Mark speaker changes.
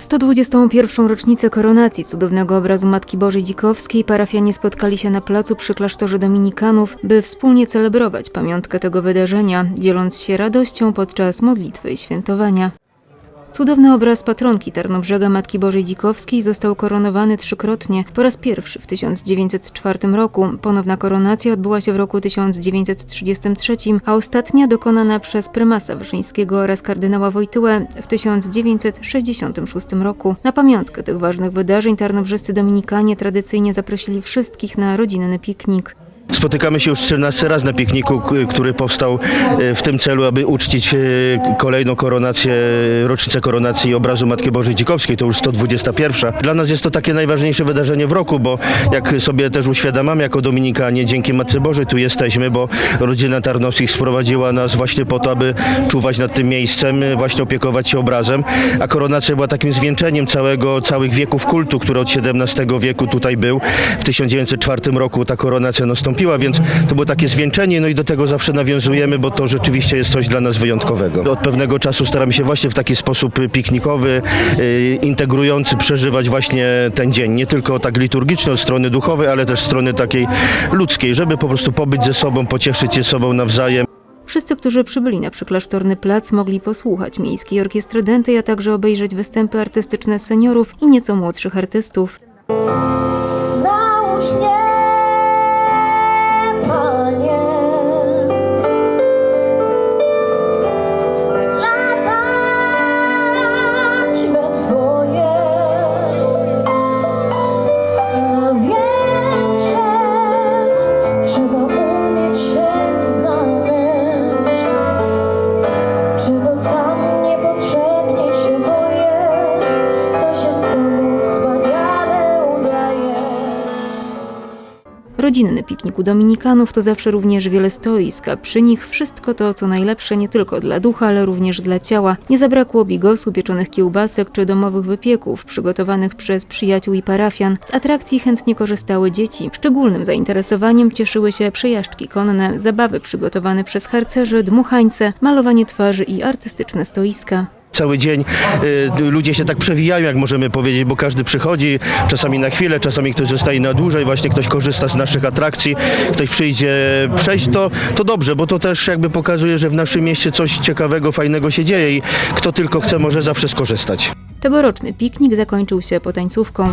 Speaker 1: W 121. rocznicę koronacji cudownego obrazu Matki Bożej Dzikowskiej parafianie spotkali się na placu przy klasztorze Dominikanów, by wspólnie celebrować pamiątkę tego wydarzenia, dzieląc się radością podczas modlitwy i świętowania. Cudowny obraz patronki Tarnobrzega Matki Bożej Dzikowskiej został koronowany trzykrotnie. Po raz pierwszy w 1904 roku, ponowna koronacja odbyła się w roku 1933, a ostatnia dokonana przez prymasa Wyszyńskiego oraz kardynała Wojtyłę w 1966 roku. Na pamiątkę tych ważnych wydarzeń tarnobrzescy dominikanie tradycyjnie zaprosili wszystkich na rodzinny piknik.
Speaker 2: Spotykamy się już 13 raz na pikniku, który powstał e, w tym celu, aby uczcić e, kolejną koronację, rocznicę koronacji obrazu Matki Bożej Dzikowskiej. To już 121. Dla nas jest to takie najważniejsze wydarzenie w roku, bo jak sobie też uświadamiamy jako Dominikanie, dzięki Matce Bożej tu jesteśmy, bo rodzina Tarnowskich sprowadziła nas właśnie po to, aby czuwać nad tym miejscem, właśnie opiekować się obrazem, a koronacja była takim zwieńczeniem całego, całych wieków kultu, który od XVII wieku tutaj był. W 1904 roku ta koronacja nastąpiła, więc to było takie zwieńczenie, no i do tego zawsze nawiązujemy, bo to rzeczywiście jest coś dla nas wyjątkowego. Od pewnego czasu staramy się właśnie w taki sposób piknikowy, y, integrujący przeżywać właśnie ten dzień, nie tylko tak liturgiczny od strony duchowej, ale też strony takiej ludzkiej, żeby po prostu pobyć ze sobą, pocieszyć się sobą nawzajem.
Speaker 1: Wszyscy, którzy przybyli na przyklasztorny plac, mogli posłuchać miejskiej orkiestry dętej, a także obejrzeć występy artystyczne seniorów i nieco młodszych artystów.
Speaker 3: Naucz mnie,
Speaker 1: Rodzinny piknik u Dominikanów to zawsze również wiele stoisk, a przy nich wszystko to, co najlepsze nie tylko dla ducha, ale również dla ciała. Nie zabrakło bigosu, pieczonych kiełbasek czy domowych wypieków przygotowanych przez przyjaciół i parafian. Z atrakcji chętnie korzystały dzieci. Szczególnym zainteresowaniem cieszyły się przejażdżki konne, zabawy przygotowane przez harcerzy, dmuchańce, malowanie twarzy i artystyczne stoiska.
Speaker 2: Cały dzień y, ludzie się tak przewijają, jak możemy powiedzieć, bo każdy przychodzi, czasami na chwilę, czasami ktoś zostaje na dłużej, właśnie ktoś korzysta z naszych atrakcji, ktoś przyjdzie przejść, to, to dobrze, bo to też jakby pokazuje, że w naszym mieście coś ciekawego, fajnego się dzieje i kto tylko chce, może zawsze skorzystać.
Speaker 1: Tegoroczny piknik zakończył się potańcówką.